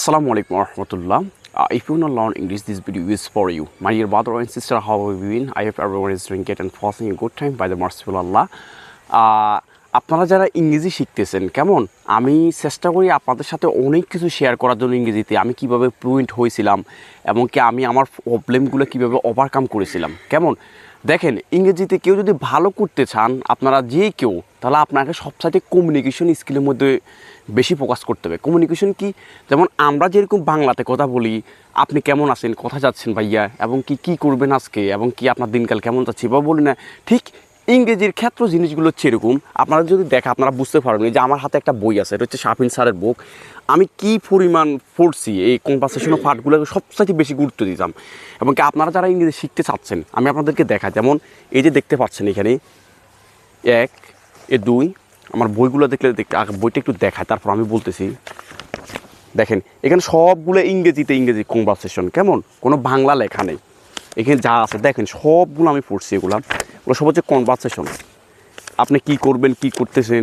Assalamu alaikum warahmatullah. Uh, if you want to learn English, this video is for you. My dear brother and sister, how have you been? I hope everyone is doing great and passing a good time by the merciful Allah. Uh, আপনারা যারা ইংরেজি শিখতেছেন, কেমন? আমি চেষ্টা করি আপনাদের সাথে অনেক কিছু শেয়ার করার জন্য ইংরেজিতে। আমি কীভাবে ফ্লুয়েন্ট হয়েছিলাম এবং কি আমি আমার প্রবলেমগুলো কীভাবে ওভারকাম করেছিলাম। কেমন? দেখেন, ইংরেজিতে কেউ যদি ভালো করতে চান, আপনারা যে কেউ, তাহলে আপনাকে সবসাথে কমিউনিকেশন স্কিলের মধ্যে বেশি ফোকাস করতে হবে। কমিউনিকেশন কি? যেমন আমরা যেরকম বাংলাতে কথা বলি, আপনি কেমন আছেন, কথা যাচ্ছেন ভাইয়া, এবং কি কি করবেন আজকে, এবং কি আপনার দিনকাল কেমন যাচ্ছে বা বলি না। ঠিক ইংরেজির ক্ষেত্র জিনিসগুলো হচ্ছে এরকম। আপনারা যদি দেখা, আপনারা বুঝতে পারবেন যে আমার হাতে একটা বই আছে, এটা হচ্ছে শাফিন স্যারের বুক আমি কি পরিমাণ পড়ছি এই কনভারসেশনাল পার্টগুলোকে সবচাইতে বেশি গুরুত্ব দিতাম। এবং কি আপনারা যারা ইংরেজি শিখতে চাচ্ছেন, আমি আপনাদেরকে দেখা যেমন এই যে দেখতে পাচ্ছেন এখানে, এক, এ দুই, আমার বইগুলো দেখলে বইটা একটু দেখায় তারপর আমি বলতেছি। দেখেন, এখানে সবগুলো ইংরেজিতে ইংরেজি কনভারসেশন কেমন? কোনো বাংলা লেখা নেই। এখানে যা আছে, দেখেন, সবগুলো আমি পড়ছি এগুলো। ওগুলো সব হচ্ছে কনভারসেশন আপনি কি করবেন, কি করতেছেন?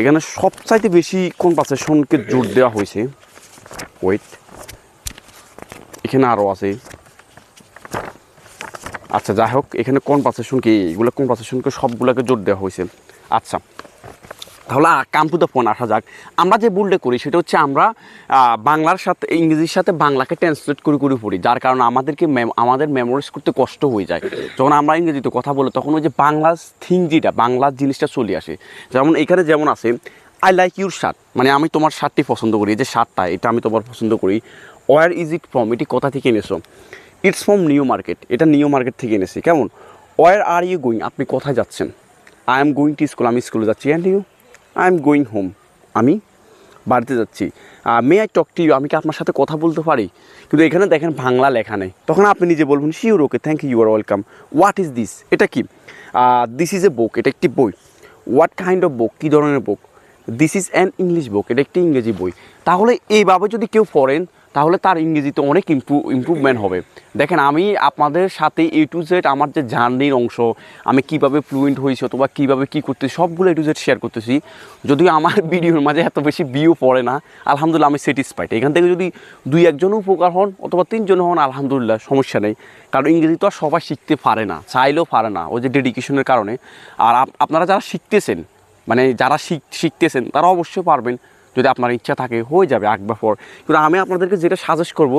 এখানে সবচাইতে বেশি কনভারসেশনকে জোর দেওয়া হয়েছে। ওয়েট এখানে আরও আছে। আচ্ছা যাই হোক, এখানে কনভারসেশন কি? এগুলো কনভারসেশনকে সবগুলোকে জোর দেওয়া হয়েছে। আচ্ছা। তাহলে কাম টু দ্য পয়েন্ট আসা যাক। আমরা যে ভুলটা করি, সেটা হচ্ছে আমরা বাংলার সাথে, ইংরেজির সাথে বাংলাকে ট্রান্সলেট করে করে পড়ি, যার কারণে আমাদেরকে আমাদের মেমোরাইজ করতে কষ্ট হয়ে যায়। যখন আমরা ইংরেজিতে কথা বলি, তখন ওই যে বাংলা থিং যেটা, বাংলার জিনিসটা চলে আসে। যেমন এখানে যেমন আছে আই লাইক ইউর শার্ট মানে আমি তোমার শার্টটি পছন্দ করি যে শার্টটা, এটা আমি তোমার পছন্দ করি। ওয়ার ইজ ইট ফ্রম এটি কোথা থেকে এনেছো? ইটস ফ্রম নিউ মার্কেট এটা নিউ মার্কেট থেকে এনেছি, কেমন? ওয়ার আর ইউ গোয়িং আপনি কোথায় যাচ্ছেন? I am going to school আমি স্কুলে যাচ্ছি and you I am going home আমি বাড়িতে যাচ্ছি। May I talk to you আমি কি আপনার সাথে কথা বলতে পারি? কিন্তু এখানে দেখেন বাংলা লেখা নেই। তখন আপনি নিজে বলবেন sure okay thank you are welcome what is this এটা কি? দিস ইজ এ বুক এটা একটি বই। হোয়াট কাইন্ড অফ বুক কী ধরনের book this is an English book এটা একটি ইংরেজি বই। তাহলে এইভাবে যদি কেউ পড়েন তাহলে তার ইংরেজিতে অনেক ইমপ্রুভ ইমপ্রুভমেন্ট হবে। দেখেন, আমি আপনাদের সাথে এ টু জেড আমার যে জার্নির অংশ, আমি কীভাবে ফ্লুয়েন্ট হয়েছি অথবা কীভাবে কী করতেছি, সবগুলো এ টু জেড শেয়ার করতেছি। যদিও আমার ভিডিওর মাঝে এত বেশি ভিউ পড়ে না, আলহামদুলিল্লাহ আমি স্যাটিসফাইড এখান থেকে যদি দুই একজনও উপকার হন অথবা তিনজন হন, আলহামদুলিল্লাহ, সমস্যা নেই। কারণ ইংরেজি তো আর সবাই শিখতে পারে না, চাইলেও পারে না, ওই যে ডেডিকেশনের কারণে। আর আপনারা যারা শিখতেছেন মানে যারা শিখ, শিখতেছেন, তারা অবশ্যই পারবেন। যদি আপনার ইচ্ছা থাকে, হয়ে যাবে আগ বা পর। কিন্তু আমি আপনাদেরকে যেটা সাজেস্ট করব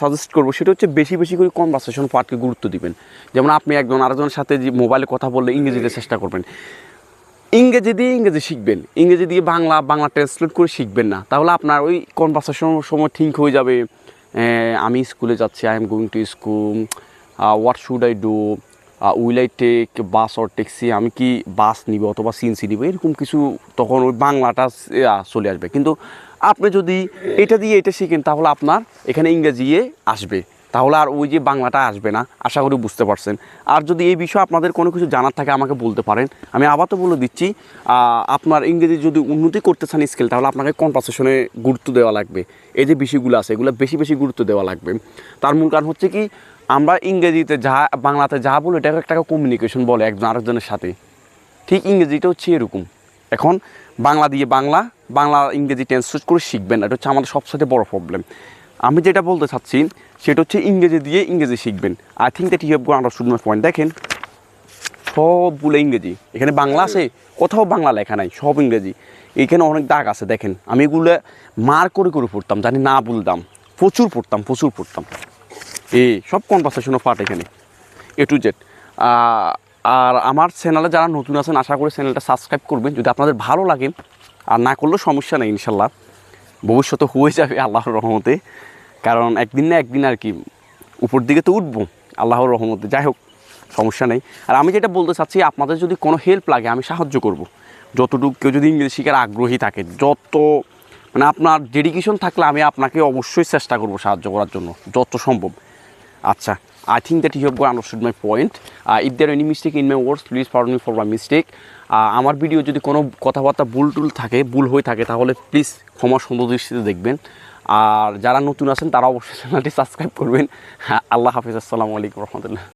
সাজেস্ট করব, সেটা হচ্ছে বেশি বেশি করে কনভারসেশন পার্টকে গুরুত্ব দিবেন। যেমন আপনি একজন আরেকজনের সাথে যে মোবাইলে কথা বললে ইংরেজিতে চেষ্টা করবেন। ইংরেজি দিয়ে ইংরেজি শিখবেন। ইংরেজি দিয়ে বাংলা বাংলা ট্রান্সলেট করে শিখবেন না। তাহলে আপনার ওই কনভারসেশন সময় ঠিক হয়ে যাবে। আমি স্কুলে যাচ্ছি I am going to school what should I do will I take, bus or taxi, আমি কি বাস নিব অথবা সিএনসি নিব, এরকম কিছু তখন ওই বাংলাটা চলে আসবে। কিন্তু আপনি যদি এটা দিয়ে এটা শিখেন, তাহলে আপনার এখানে ইংরেজি আসবে। তাহলে আর ওই যে বাংলাটা আসবে না, আশা করি বুঝতে পারছেন। আর যদি এই বিষয়ে আপনাদের কোনো কিছু জানার থাকে, আমাকে বলতে পারেন। আমি আবার তো বলে দিচ্ছি আপনার ইংরেজি যদি উন্নতি করতে চান স্কিল, তাহলে আপনাকে কনভারসেশনে গুরুত্ব দেওয়া লাগবে। এই যে বিষয়গুলো আছে, এগুলো বেশি বেশি গুরুত্ব দেওয়া লাগবে। তার মূল কারণ হচ্ছে কি আমরা ইংরেজিতে যা, বাংলাতে যা বলি, এটাকে একটা কমিউনিকেশন বলে একজন আরেকজনের সাথে। ঠিক ইংরেজিটা হচ্ছে এরকম। এখন বাংলা দিয়ে বাংলা বাংলা ইংরেজি ট্রান্সলেট করে শিখবেন, এটা হচ্ছে আমাদের সবচেয়ে বড় প্রবলেম আমি যেটা বলতে চাচ্ছি, সেটা হচ্ছে ইংরেজি দিয়ে ইংরেজি শিখবেন। I think that you have gone understood my point দেখেন, সবগুলো ইংরেজি। এখানে বাংলা আছে, কোথাও বাংলা লেখা নাই, সব ইংরেজি। এখানে অনেক দাগ আছে, দেখেন। আমি এগুলো মার করে করে পড়তাম, জানি না বলতাম। প্রচুর পড়তাম প্রচুর পড়তাম। এই সব কনভারসেশনও পার্ট এখানে এ টু জেড আর আমার চ্যানেলে যারা নতুন আছেন, আশা করি চ্যানেলটা সাবস্ক্রাইব করবেন। যদি আপনাদের ভালো লাগে, আর না করলেও সমস্যা নেই ইনশাল্লাহ। ভবিষ্যতে হয়ে যাবে আল্লাহর রহমতে। কারণ একদিন না একদিন আর কি, উপর দিকে তো উঠবো আল্লাহর রহমতে। যাই হোক, সমস্যা নেই। আর আমি যেটা বলতে চাচ্ছি, আপনাদের যদি কোনো হেল্প লাগে, আমি সাহায্য করব। যতটুকু কেউ যদি ইংরেজি শেখার আগ্রহী থাকে, যত মানে আপনার ডেডিকেশন থাকলে আমি আপনাকে অবশ্যই চেষ্টা করব সাহায্য করার জন্য যত সম্ভব আচ্ছা I think that you have got understood my point. Uh, if there are any mistake in my words, please pardon me for my. Uh, আমার ভিডিও যদি কোনো কথাবার্তা ভুল টুল থাকে ভুল হয়ে থাকে তাহলে প্লিজ ক্ষমা সুন্দর দৃষ্টিতে দেখবেন আর যারা নতুন আছেন তারা অবশ্যই চ্যানেলটি সাবস্ক্রাইব করবেন আল্লাহ হাফিজ আসসালামু আলাইকুম রহমতুল্লাহ